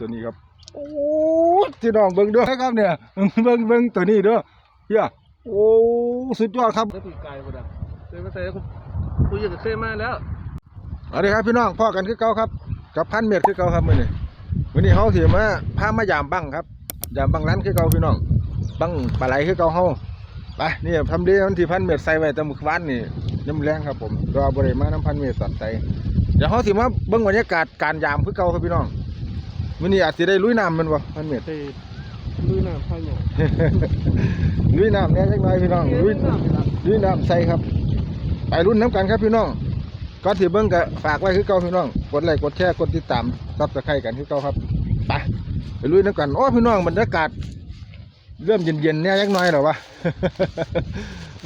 ตัวนี้ครับโอ้ที่น้องเบิ่งเด้วยครับเนี่ยเบิ่งเบิ่งตัวนี้เด้อเฮียโอ้สุดยอดครับได้ปีกไก่บ่ดังเคยมาใส่กูกูยังเคยมาแล้วเอาเลยครับพี่น้องพ่อกันคือเก่าครับ กับพันเม็ดคือเก่าครับมื้อนี้มื้อนี้เฮาสิมาพามายามบังครับยามบังร้านคือเก่าพี่น้องบังปลาไหลคือเก่าเฮาไปนี่ทำดีมันที่พันเม็ดใส่ไว้แต่มื้อวานนี่ยามแรงครับผมก็บ่ได้มานํพันเม็ดตัดใส่เดี๋ยวเฮาสิมาเบิ่งบรรยากาศการยามคือเก่าครับพี่น้อง มื้อนี้อาจสิได้ลุยน้ำแมันบ่พันเม็ดไปลุยน้ำพายหมอลุยน้ำแหน่จักหน่อยพี่น้องลุยลุยน้ำใส่ครับ ไปรุ่นน้ำกันครับพี่น้องก่อนที่เบิ้งก็ฝากไว้คือเก่าพี่น้อง กดไลค์กดแชร์กดติดตามซับสไครต์กันคือเก่าครับไปไปลุยน้ำกันโอ้พี่น้องบรรยากาศเริ่มเย็นๆเนี่ยจักหน่อยหรอวะ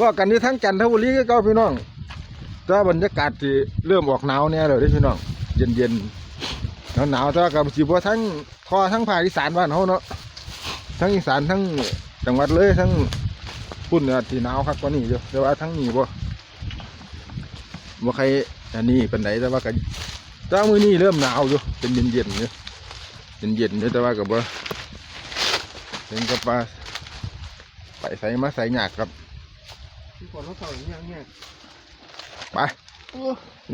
ว่ากันที่ทั้งจันทบุรีคือเก่าพี่น้องแต่ว่าบรรยากาศที่เริ่มออกหนาวเนี่ยเลยเด้อพี่น้อง เย็นๆ หนาวๆแต่ว่ากับสิบ่ทั้งคอทั้งภาคอีสานบ้านเฮาเนาะทั้งอีสานทั้งจังหวัดเลยทั้งพุ่นเนี่ยที่หนาวครับกว่านี้อยู่แต่ว่าทั้งนี้บ่บ่ใครอันนี้เป็นไหนแต่ว่าก็แต่ว่ามื้อนี้เริ่มหนาวอยู่เป็นเย็นเย็นๆอยู่เย็นเย็นๆอยู่แต่ว่าก็บ่เป็นกับว่าไปใส่มาใส่หยากครับที่ก่อนเขาเต่าอย่างเงี้ยเงี้ยไป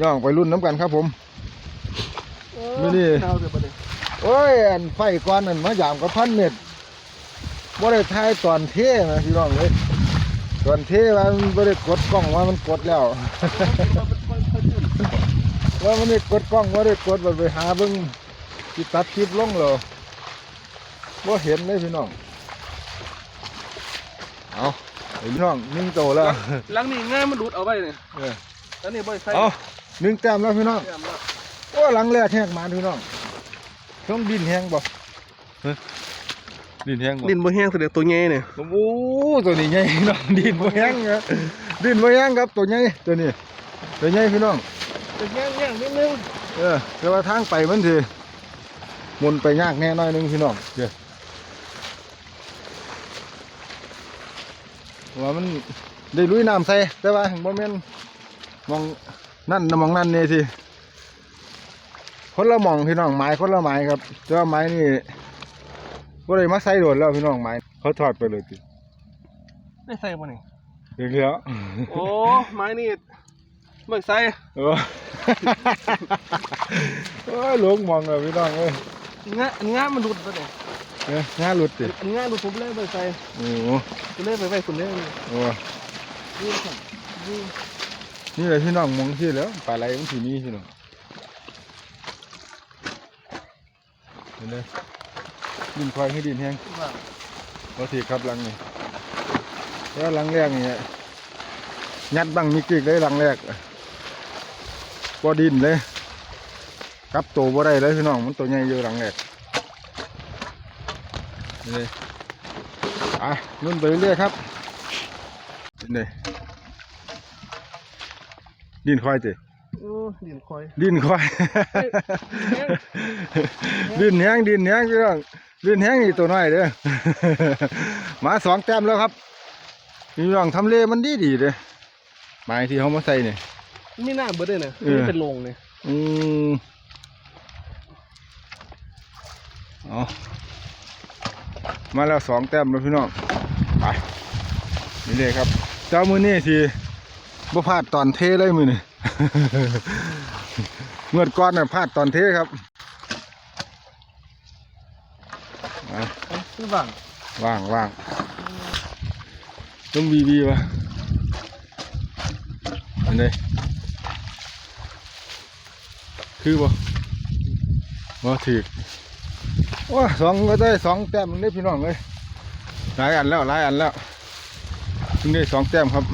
ย่องไปรุ่นน้ำกันครับผม มื้อนี้ดาวเดี๋ยวประเดี๋ยวโอ้ยอันไฟก้อนนั่นมายามกับพันเม็ดบ่ได้ทายตอนเทนะพี่น้องเลยตอนเทว่ามันบ่ได้กดกล้องว่ามันกดแล้ว ว่ามันได้กดกล้องว่าได้กดมันไปหาเบิ่งที่ตัดคลิปลงแล้วว่าเห็นเลยพี่น้องเอาไอ้พี่น้องหนึ่งโตแล้วหลังนี้ง่ายมันหลุดเอาไว้เนี่ยเออแล้วนี่บ่อยใส่เอาหนึ่งแต้มแล้วพี่น้อง แต้มละโอ้หลังแรกแหกมาพี่น้องต้องดินแห้งบ่ฮะดินแห้งบ่ดินบ่แห้งแสดงตัวใหญ่เนี่ยโอ้โหตัวนี้ใหญ่พี่น้องดินบ่แห้งครับดินบ่แห้งครับตัวใหญ่ตัวนี้ตัวใหญ่พี่น้องจะแห้งแห้งนิดนึงเออแต่ว่าทางไปมันถือมนไปยากแน่น้อยหนึงพี่น้องเดี๋ยวว่ามันได้ลุยน้ำใส่แต่ว่าบ่แม่นมองนั่นน่ะมองนั่นนี่สิ คนละหมองพี่น้องไม้คนละไม้ครับแต่ว่าไม้นี่บ่ได้มาใส่โดดแล้วพี่น้องไม้เขาถอดไปเลยติได้ใส่บ่นี่เดี๋ยวโอ้ไม้นี่บ่อยใส่เออโอ้ยหลงมองเลยพี่น้องเอ้ยงะอันงะมันหลุดไปเนี่ยเอ้ยงาหลุดติอันงะหลุดผมเลยบ่อยใส่โอ้โหกูเลยไปไว้คนเดียวนี่โอ้นี่ครับนี่นี่แหละพี่น้องมองที่แล้วปลาไหลมันสีนี้พี่น้อง ห็นเลยดินควายให้ดินแห้งว่าเราถีครับหลังนี่แล้วหลังแรกนี่ยัดบังมีกิกเลยหลังแรกพอดินเลยกับตัวบ่ได้เลยพี่น้องมันตัวใหญ่อยู่หลังแรกนี่เลยอะนุ่นไปเรื่อยครับนี่ดินควายติโอ้ ดินคอย ดินควาย ดินแห้งดินแห้งพี่น้องดินแห้งนี่ตัวน้อยเด้อมาสองแต้มแล้วครับพี่น้องทำเลมันดีดีๆเลยไม้ที่เขามาใส่เนี่ยมีหน้าเบิดเลยเนี่ยเออนี่เป็นโรงเนี่ยอืมเอามาแล้วสองแต้มแล้วพี่น้องไปนี่เลยครับ เจ้ามือนี่สิ บ่พลาดตอนเทเลยมือนี่เมื่อก่อนน่ะพลาดตอนเทครับเอาคือบ้างว่างว่างต้องบีบีวะอันนี้คือบ่บ่ถือว้าสองก็ได้สองแต้มได้พี่น้องเลยหลายอันแล้วหลายอันแล้วเพิ่งได้สองแต้มครับ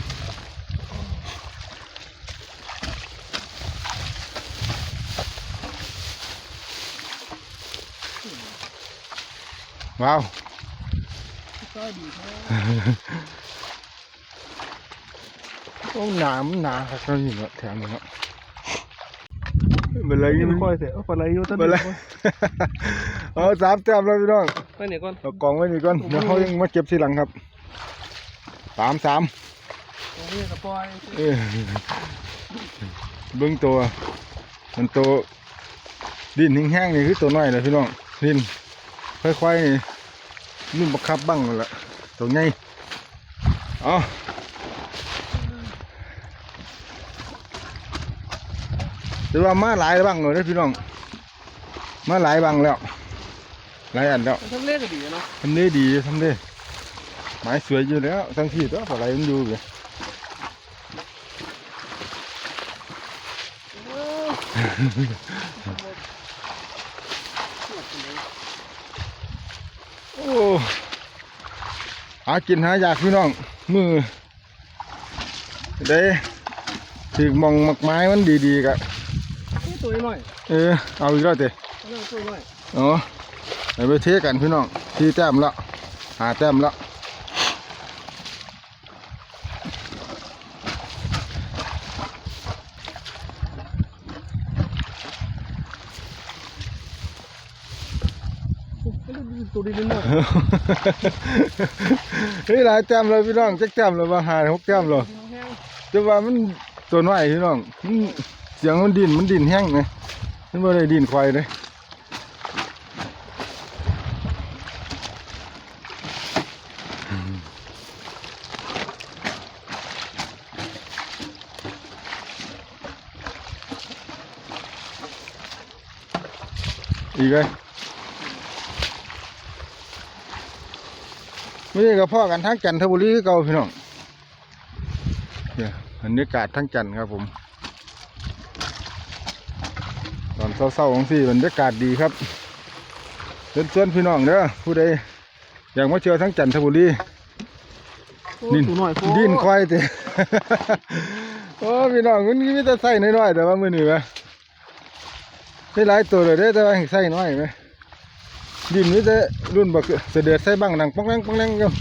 ว้าวก็ดีแท้โอ้หนามหนาครับตอนนี้เนาะแถมนี้เนาะเป็นไรกิกันนคอยเถอะเอาปลาไหลอยู่ต้นเป็นไรเอาสามแต้มแล้วพี่น้องไปไหนก่อนเอากล่องไว้นี่ก่อนเดี๋ยวเขายังมาเก็บทีหลังครับสามสามโอ้ยกระปอยเอ้ยเบิ้งตัวมันตัวดินแห้งๆนี่คือตัวน้อยเลยพี่น้องลิน ค่อยๆนี่รุ่นบักคับบ้างนั่นแหละตัวไงเอาแต่ว่ามาหลายบ้างเลยนะพี่น้อง มาหลายบ้างแล้ว หลายอันแล้วมันทำเล่นก็ดีเนาะทำได้ดีทำได้ไม้สวยอยู่แล้วทั้งที่ตัวอะไรมันอยู่เลยโอ้ หากินหาอยากพี่น้อง มือได้ถึงมองมักไม้มันดีๆกะนี่ตัวน้อยเออเอาอีกแล้วเต้เรื่องตัวน้อยอ๋อไปไปเทกันพี่น้องที่แต้มแล้วหาแต้มแล้ว ตัว ดีนิดหน่อยเฮ้ยหลายแต้มเลยพี่น้องจักแต้มเลยว่าหาหกแต้มเลยแต่ว่ามันตัวน้อยพี่น้องเสียงมันดินมันดินแห้งไงมันไม่ได้ดินควายเลยอีกเล ไม่ใช่กับพ่อกันทั้งจันทบุรีคือเก่าพี่น้องเนี่ยบรรยากาศทั้งจันทร์ครับผม ตอนเศร้าๆของสี่บรรยากาศดีครับเชิญชวนพี่น้องเด้อผู้ใดอยากมาเที่ยวทั้งจันทบุรีดินตัวน้อยดินควายเตโอ้พี่น้องมันมีแต่ไส้น้อยๆแต่ว่ามือหนึ่งไหมได้หลายตัวเลยเด้อแต่ว่าไส้น้อยไหม ดินมีแต่รุ่นบักเสด็จใส่บ้างดังป้องแรงป้องแรงกัน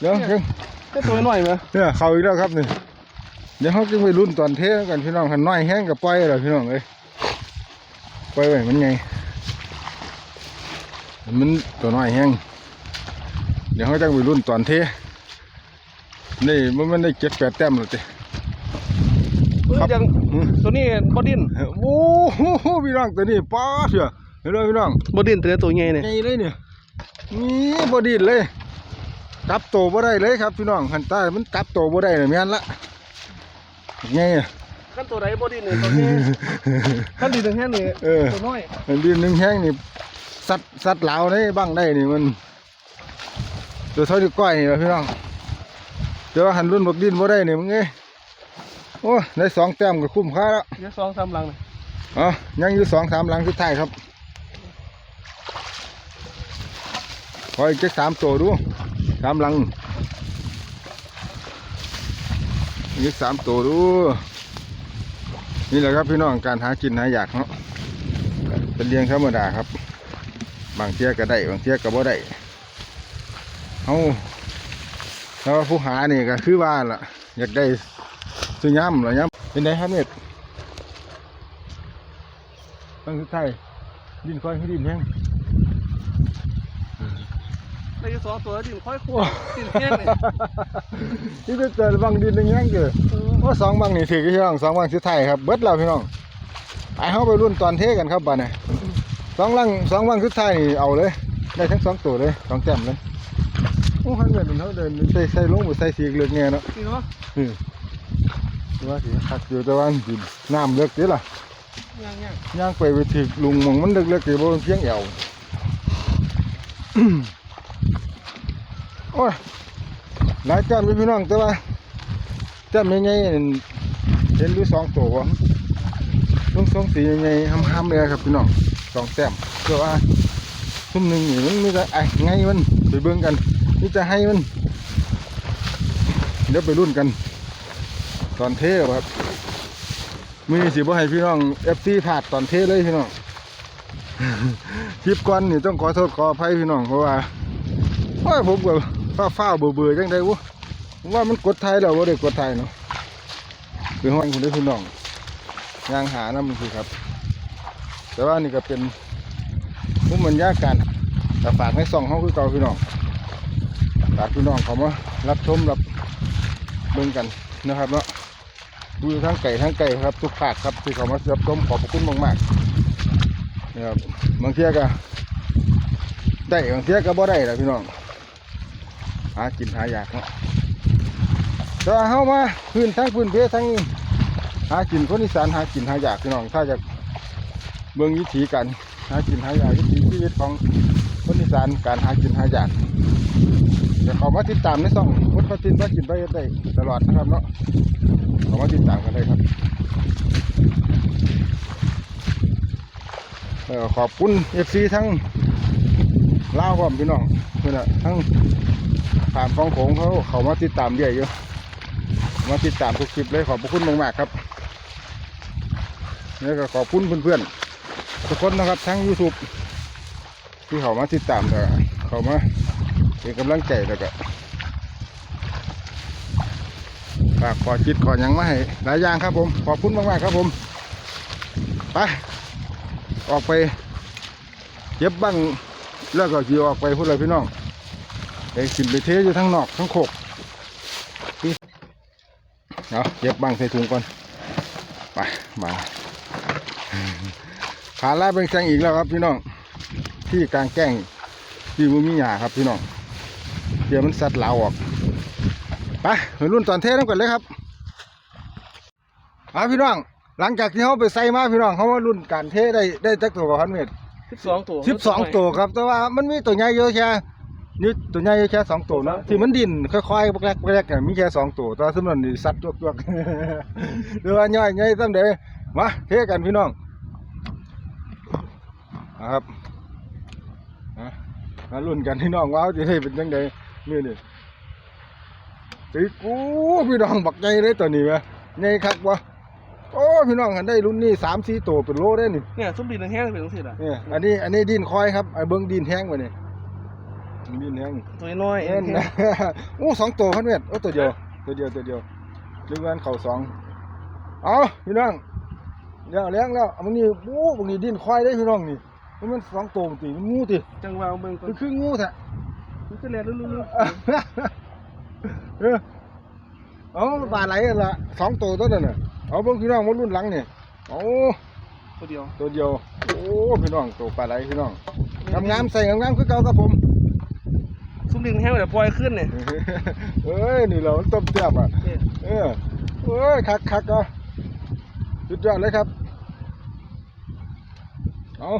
เดี๋ยวเดี๋ยวแค่ตัวน้อยไหมเนี่ยเขาอีกแล้วครับนี่เดี๋ยวเขาจึงไปรุ่นตอนเทกันพี่น้องหันน้อยแห้งกับปล่อยเลยพี่น้องเอ้ยปล่อยไว้มันไงมันตัวน้อยแห้งเดี๋ยวเขาจะไปรุ่นตอนเทนี่มันมันได้เจ็ดแปดแต้มแล้วจ้ะเฮ้ยยังอืมตัวนี้บดินโอ้โหพี่น้องตัวนี้ป้าเถอะ เห็นไหมพี่น้องบดินตัวตัวใหญ่เนี่ยไงเลยเนี่ยนี่บดีเลยกลับโตบ่ได้เลยครับพี่น้องหันใต้มันกลับโตบ่ได้เลยแม่นละไงอะขั้นตัวไหนบดินเนี่ยตัวนี้ขั้นดีถึงแค่นี้เออตัวน้อยอันดินหนึ่งแห้งนี่สัตว์สัตว์เหลาได้บ้างได้นี่มันตัวเท่าที่วก้อยนี่แหละพี่น้องเดี๋ยวหันรุ่นบักดินบ่ได้นี่มึงเอ้ยโอ้ได้สองแต้มก็คุ้มค่าแล้วเดี๋ยวสองสามหลังเลยอ๋อยังอยู่สองสามหลังสุดท้ายครับ ขออีกจักสามตัวดูสามหลังอีกสามตัวดูนี่แหละครับพี่น้องการหากินหาอยากเนาะเป็นเลี้ยงธรรมดาครับ บางเที่ยก็ได้บางเที่ยก็บ่ได้เอาแล้วผู้หานี่ก็คือว่าล่ะ อยากได้ซื้อย่ำหรือย่ำเป็นไงครับเน็ตตั้งสุดท้ายดินค่อยให้ดินแห้ง ได้อยู่สองตัวดินค่อยคู่ดินแห้งเลยนี่จะเจอบางดินหนึ่งแห้งเกิดว่าสองบางนี่ถือกี่ช่องสองบางสุดท้ายครับเบิดแล้วพี่น้องไปเข้าไปรุ่นตอนเทกันครับบ้านนี้สองลังสองบางสุดท้ายนี่เอาเลย ได้ทั้งสองตัวเลยสองแจ่มเลยโอ้หันเงินเขาเดินใส่ใส่ลงหรือใส่สีเลือกเงี้ยเนาะนี่เนาะอืมว่าสิคักอยู่แต่ว่าสิน้ำเลือกสิล่ะย่างย่างย่างไปไปถึกลุงหมองมันเลือกๆสิบ่เพียงเอว โอ้ยหลายแต้มอยู่พี่น้องแต่ว่าแต้มยังไงเห็นดูสองตัววะลุงสองสียังไงห้ำๆเลยครับพี่น้องสองแต้มแต่ว่าทุ่มหนึ่งนี่มันมีแต่ไอ้ไงมันไปเบิ่งกันนี่จะให้มันเดี๋ยวไปรุ่นกัน ตอนเทครับมือสิบ่ให้พี่น้องเอฟซีผาดตอนเทเลยพี่น้องคลิปก่อนนี่ต้องขอโทษขออภัยพี่น้องเพราะว่าโอ้ยผมก็ ฟ้าฟ้าเบื่อเบื่อๆจังไดวะผมว่ามันกดไทยแล้วว่าได้กกดไทยเนาะคือห้องคุณได้พี่น้องยางหาน้ำมันคือครับ แต่ว่านี่ก็เป็นมุมบรรยากาศแต่ฝากให้ส่องเขาคือเก่าพี่น้องฝากพี่น้องเขามารับชมรับเบิ่งกันนะครับเนาะดูทั้งไก่ทั้งไก่ครับ ทุกภาคครับที่เขามารับชมขอบพระคุณมากๆนะครับบางเทียก็ได้บางเทียก็บ่ได้แหละพี่น้อง หากินหายากเนาะแต่ว่าเฮามาพื้นทั้งพื้นเพทั้งหากินคนอีสานหากินหายากพี่น้องถ้าจะเบิ่งวิถีกันหากินหายากวิถีชีวิตของคนอีสานการหากินหายากเดี๋ยวเขามาติดตามในช่องพุทธตินว่ากินไปได้ตลอดนะครับเนาะเขามาติดตามกันเลยครับขอบคุณเอฟซีทั้งลาวพร้อมพี่น้องนี่แหละทั้ง ผ่านฟองโขงเขาเขามาติดตามเยอะอยู่มาติดตามทุกคลิปเลยขอบพระคุณมากๆครับแล้วก็ขอบคุณเพื่อนๆทุกคนนะครับทั้ง YouTube ที่เขามาติดตามแล้วเขามาเป็นกำลังใจแล้วก็ฝากขอจิตขอหยังมาให้หลายอย่างครับผม ขอบคุณมากๆครับผมไปออกไปเก็บบังแล้วก็ขี่ออกไปพูดเลยพี่น้อง ไปขึ้นไปเทอยู่ทั้งนอกทั้งโคกนี่เอาเก็บบังใส่ถุงก่อน ไป มาขาลาเป็นแสงอีกแล้วครับพี่น้อง ที่กลางแก้งที่มุมีหยาครับพี่น้องเดี๋ยวมันสัตว์เหลาออกไปไปรุ่นตอนเทน้ำกันเลยครับเอาพี่น้อง หลังจากที่เขาไปใส่มาพี่น้องเขาว่ารุ่นการเทได้ได้จักตัวกับพันเมตรสิบสองตัวสิบสองตัวครับ แต่ว่ามันมีตัวใหญ่เยอะแค่ นี่ตัวใหญ่เยอะแค่สองตัวเนาะที่มันดินค่อยๆบกแรกบกแรกกันมีแค่สองตัวแตัวาสำหรับนี่สัตว์ตัวๆหรือว่าย่อยใหญ่ตั้งเดมาเทกันพี่น้องนะครับอะมารุ่นกันพี่น้องว่าเขาจะได้เป็นยังไงนี่นี่ตีกูพี่น้องบักใหญ่เลยตัวนี้ไหมใหญ่คักวะโอ้พี่น้องหันได้รุ่นนี้สามสี่ตัวเป็นโลได้นี่เนี่ยส้มดินแห้งๆเป็นตังสิล่ะเนี่ยอันนี้อันนี้ดินคอยครับไอ้เบิ้งดินแห้งไปนี่ ดินแห้งตัวน้อยเอเอ็งนโอ้สองตัวพันเมตรโอ้ตัวเดียวตัวเดียวตัวเดียวดึงเงินเข่าสองเอาพี่น้องเลี้ยงเลี้ยงแล้วมันนี่โอ้บางทีดินคอยได้พี่น้องนี่มันมันสองตัวตีมันงูติจังหวะเบิ่งก่อนมันคืองูแท้มันก็แลนลุ้นเออเอาปลาไหลละสองตัวตัวนั้นน่ะเอาเบิ่งพี่น้องมารุ่นหลังเนี่ยโอ้ตัวเดียวตัวเดียวโอ้พี่น้องตัวปลาไหลพี่น้องงามๆใส่งามๆคือเก่าครับผม ส้มดินแห้งเดี๋ยวปล่อยขึ้นเนี่ยเอ้ยนี่เราต้มเตียบอะเนี่ยเออเอ้ยคักคักก็สุดยอดเลยครับเอา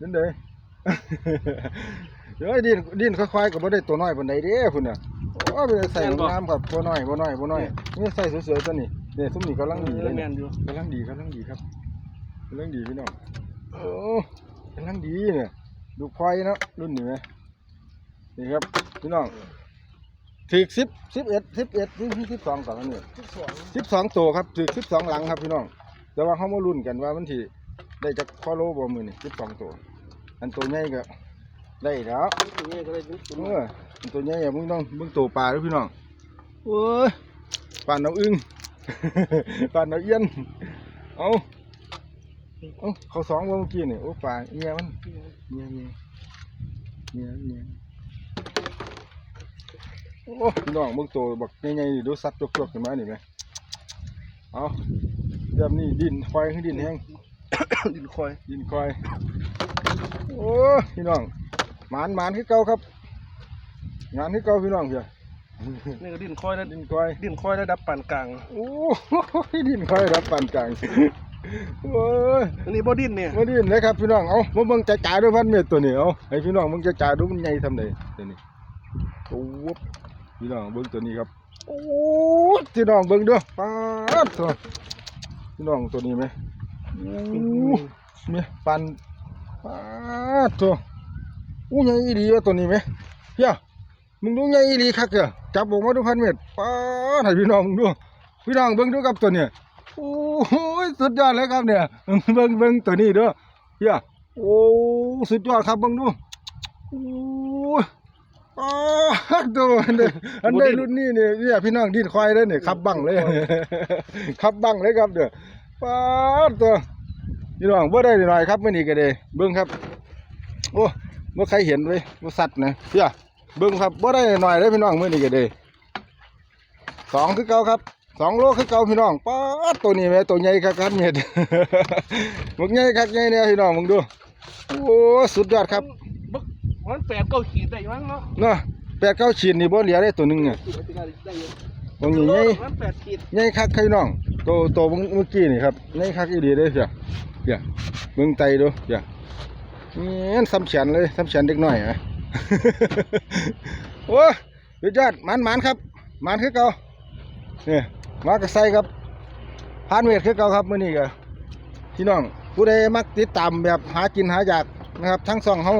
ดินเด้เดี๋ยวไอ้ดินดินค่อยๆก็บ่ได้ตัวน้อยปานใดเด้พุ่นน่ะโอ้ยไปใส่น้ำครับตัวน้อยบ่น้อยบ่น้อยนี่ใส่สวยๆตัวนี้นี่ซุ้มนี่กำลังดีเลยแมเนี่ยนอยู่กำลังดีกำลังดีครับกำลังดีพี่น้องโอ้กำลังดีเนี่ยดูควายเนาะรุ่นนี้ไหม นี่ครับพี่น้องถึกสิบสิบเอ็ดสิบเอ็ดสิบสิบสองสองอันนี้สิบสองสิบสองตัวครับถึกสิบสองหลังครับพี่น้อง แต่ว่าเขามารุ่นกันว่ามันที่ได้จากข้อโลบ่มือนี่สิบสองตัว อันตัวใหญ่ก็ได้แล้วตัวนี้ก็เลยยุบเอออันตัวใหญ่อย่ามึงต้องมึงตัวปลาด้วยพี่น้องโอ้ยปลาเนาอึ้ง ปลาเนาเอี้ยนเอาเอาเขาสองว่าเมื่อกี้นี่โอ้ปลาเงี้ยมันเงี้ยเงี้ยเงี้ยเงี้ย โอ้พี่น้องมึงตัวบักใหญ่ๆนี่ดูสัตว์จกๆขึ้นมานี่ไหมเอาเดี๋ยวนี้ดินควายคือดินแห้งดินคอยดินควายโอ้พี่น้องหมานหมานคือเก่าครับ งานคือเก่าพี่น้องเพียนี่ก็ดินคอยแล้วดินควายดินคอยระดับปานกลางโอ้ยดินควายรับปานกลางโอ้ยอันนี้บ่ดินเนี่ยมาดินเลยครับพี่น้องเอามาเบิ่งจ่าๆด้วยพันเมตรตัวนี้เอาให้พี่น้องเบิ่งจ่าๆดูมันใหญ่ทำไดตัวนี้โอ้ย พี่น้องเบิ่งตัวนี้ครับโอ้ยพี่น้องเบิ่งเด้วยปาดตัวพี่น้องตัวนี้ไหมโอ้ยเนี่ยปันปาดตัวอู้ใหญ่อีดีวะตัวนี้ไหมเฮียมึงดูใหญ่อีดีคักเถอะจับออกมาดูพันเมตรปาดให้พี่น้องมึงดูพี่น้องเบิ่งดูครับตัวเนี้ยโอ้ยสุดยอดเลยครับเนี่ยเบิ่งเบิ่งตัวนี้เด้อเฮียโอ้สุดยอดครับเบิ่งดูโอ้ ยอ้าตัวอันนี้อันนี้รุ่นนี้เนี่ยเนี่ยพี่น้องดินควายเด้อเนี่ยขับบังเลยขับบังเลยครับเด้อป้าดตัวพี่น้องบ่ได้หน่อยครับมื้อนี้ก็ได้เบิ่งครับ โอ้บ่ใครเห็นเว้ยบ่สัตว์นะเฮียเบิ่งครับบ่ได้หน่อยเลยพี่น้องมื้อนี้ก็ได้สองคือเก่าครับสองโลคือเก่าพี่น้องป๊าดตัวนี้แม่ตัวใหญ่คักครับเม็ดมึกใหญ่คักใหญ่เนี่ยพี่น้องมึงดูโอ้สุดยอดครับบึก มันแปดเก้าขีดได้อยู่มั้งเนาะเนาะแปดเก้าชิ้นนี่บ่เหลือได้ตัวหนึงเนี่ยได้อยู่ตัวนี้ใหญ่มันแปดขีดใหญ่คักพี่น้องตัวตัวเมื่อกี้นี่ครับใหญ่คักอีดีเลยเสียเดี๋ยวเบิ่งไตดูเดี๋ยวนี่ซ้ำแขนเลยซ้ำแขนเด็กน้อยอะโอ้สุดยอดมันมันครับมันคือเก่านี่มากระใส่ครับพานเวทคือเก่าครับมื้อนี้ก็พี่น้องผู้ใดมักติดตามแบบหากินหาอยากนะครับ ทั้งสองเฮา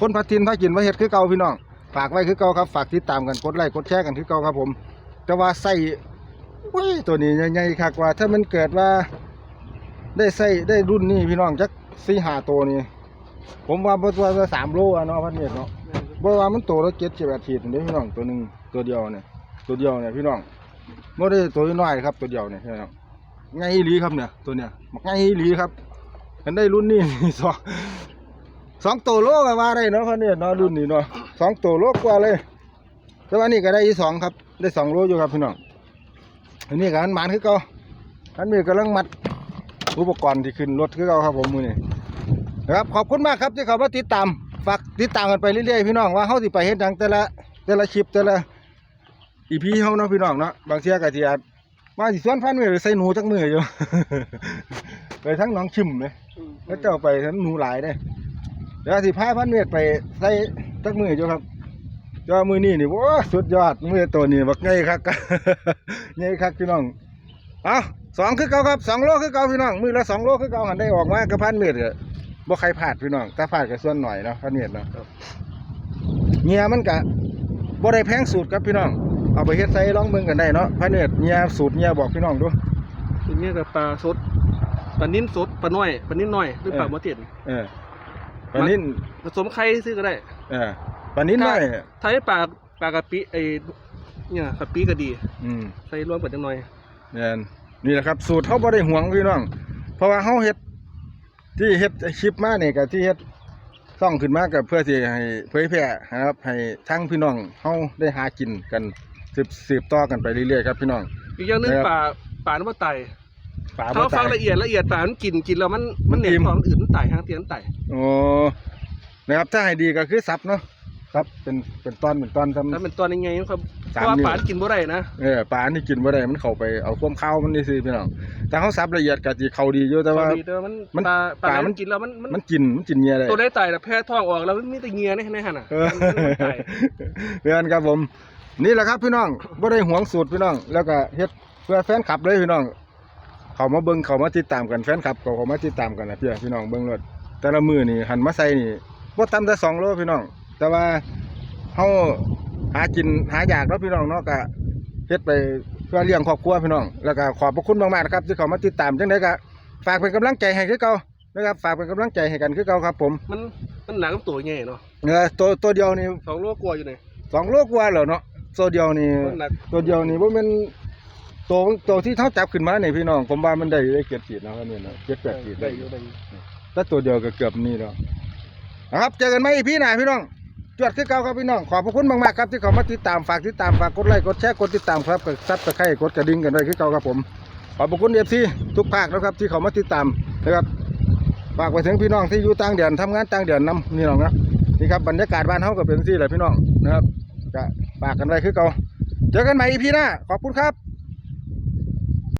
คนพัดทินพัดกินพัดเฮ็ดคือเก่าพี่น้องฝากไว้คือเก่าครับฝากติดตามกันกดไลค์กดแชร์กันคือเก่าครับผม แต่ว่าใส่อุ้ยตัวนี้ใหญ่ๆคักว่า ถ้ามันเกิดว่า ได้ใส่ได้รุ่นนี้พี่น้องจักสี่ห้าตัวนี่ผมว่าตัวละสามโลอะเนาะพันเมตรเนาะบ่ว่ามันโตแล้วเจ็ดสิบแปดขีดนี่พี่น้องตัวหนึ่งตัวเดียวเนี่ยตัวเดียวเนี่ยพี่น้องบ่ได้ตัวน้อยครับ ตัวเดียวเนี่ยพี่น้องไงอีหลีครับเนี่ยตัวเนี่ยมักไงอีหลีครับกันได้รุ่นนี้สอง สองตัวโลก็ว่าได้เนาะพันเนี่ยเนาะรุ่นนี้เนาะสองตัวโลกว่าเลย แต่ว่านี่ก็ได้อีสองครับ ได้สองโลอยู่ครับพี่น้องอันนี้ก็อันหมานคือเก่าอันนี้กำลังมัดอุปกรณ์ที่ขึ้นรถคือเก่าครับผมมือนี้นะครับขอบคุณมากครับที่เขามาติดตามฝากติดตามกันไปเรื่อยๆพี่น้องว่าเขาสิไปเฮ็นดังแต่ละแต่ละคลิปแต่ละอีพีเฮาเนาะพี่น้องเนาะบางเที่ยก็สิอาจมาสิส่วนพันมือหรือใส่หนูจักมืออยู่ ไปทั้งน้องชิมเลยแล้วเจ้าไปทั้งหนูหลายเด้ เดี๋ยวสิพาพันเมตรไปใส่จักมืออยู่ครับเจ้ามือนี่นี่โว้สุดยอดมือตัวนี้บักใหญ่คักใหญ่คักพี่น้องเอาสองคือเก่าครับสองโลคือเก่าพี่น้องมือละสองโลคือเก่าหันได้ออกมากับพันเมตรก็บ่ใครพลาดพี่น้องแต่พลาดก็ส่วนหน่อยเนาะพันเมียดเนาะเงียมันก็บ่ได้แพงสูตรครับพี่น้องเอาไปเฮ็ดใส่ลองเบิ่งกันได้เนาะพันเมียดเงียสูตรเงียบอกพี่น้องดูทีนี้กับปลาสดปลานิ่นสดปลาน้อยปลานิ่นน้อยหรือปลาหมอเตียนเออ ปลานิ่นผสมไข่ซื้อก็ได้เออปลานิ่นน้อยถ้าให้ปลาปลากะปิไอเนี่ยกะปิก็ดี อืมใส่รวมกันจังหน่อยนี่นนี่แหละครับ สูตรเฮาบ่ได้ห่วงพี่น้อง เพราะว่าเฮาเฮ็ด ที่เฮ็ดคลิปมานี่ก็ที่เฮ็ดซ่องขึ้นมาก็เพื่อที่ให้เผยแพร่นะครับ ให้ทั้งพี่น้องเฮาได้หากินกันสืบสืบต่อกันไปเรื่อยๆครับพี่น้อง อีกอย่างหนึงครับปลาปลาน้ำมันไต ปลาบ่เขาฟัตางย ละเอียดละเอียดปลามันกินกินแล้วมันมันเหน็บอิ่มของอื่นมันไตหางเตียนไตโอ้นะครับถ้าให้ดีก็คือซับเนาะซับเป็นเป็นตอนเป็นตอนทำ แล้วเป็นตัวยังไงครับเพสามราะว่านิ้ว ปลากินบ่ได้นะเออปลานี่กินบ่ได้มันเข้าไปเอาความข้าวมันนี่สิพี่น้องแต่เขาซับละเอียดก็สิเข้าดีอยู่แต่ว่า พอดีแต่ว่ามันมันปลาปลาปลา มัมันนกินแล้วมันมันมันกินมันกินเงียได้ ตัวได้ไตแต่แพ้ท้องออกแล้วมันมีแต่เหงียในในหันอะเออมันมันไตเพื่อนครับผม นี่แหละครับพี่น้องบ่ได้หวงสูตรพี่น้อง แล้วก็เฮ็ดเพื่อแฟนคลับเลยพี่น้อง เขามาเบิ่งเขามาติดตามกันแฟนคลับเขาเขามาติดตามกันนะพี่พี่น้องเบิ่งรถแต่ละมือนี่หันมาใส่นี่บ่ต่ำแต่สองโลพี่น้อง แต่ว่าเฮาหากินหาอยากเนาะพี่น้องเนาะก็เฮ็ดไปเพื่อเลี้ยงครอบครัวพี่น้อง แล้วก็ขอบพระคุณมากๆนะครับที่เขามาติดตามจังไดก็ฝากเป็นกำลังใจให้คือเก่านะครับฝากเป็นกำลังใจให้กันคือเก่าครับ ผมมันมันหนักกับตัวใหญ่เนาะเออตัวตัวเดียวนี่สองโลกลัวอยู่เนี่ยสองโลกว่าแล้วเนาะตัวเดียวนี่มันหนักตัวเดียวนี่ว่ามัน ตัวตัวที่เท่าจับขึ้นมาเนี่ยพี่น้องผมว่ามันได้ได้เกียรติขีดนะครับเนี่ยนะเกียรติแปดขีดได้ได้ออยู่ยู่ได้อยู่แต่ตัวเดียวก็เกือบนี่แล้วนะครับ เจอกันไหมอีพี่หน้าพี่น้องจวดคือเก่าครับพี่น้องขอบพระคุณมากๆครับที่เขามาติดตามฝากติดตามฝากกดไลค์กดแชร์กดติดตามครับกดซับตะไคร้กดกระดิ่งกันด้วยคือเก่าครับผมขอบพระคุณเอฟซีทุกภาคนะครับที่เขามาติดตามนะครับฝากไปถึงพี่น้องที่อยู่ต่างแดนทำงานต่างแดนนํนี่น้องนะนี่ครับบรรยากาศบ้านเฮาก็เป็นที่แหละพี่น้องนะครับก็ฝากกันไว้คือเก่าเจอกันใหม่อีพีหน้าขอบคุณครับ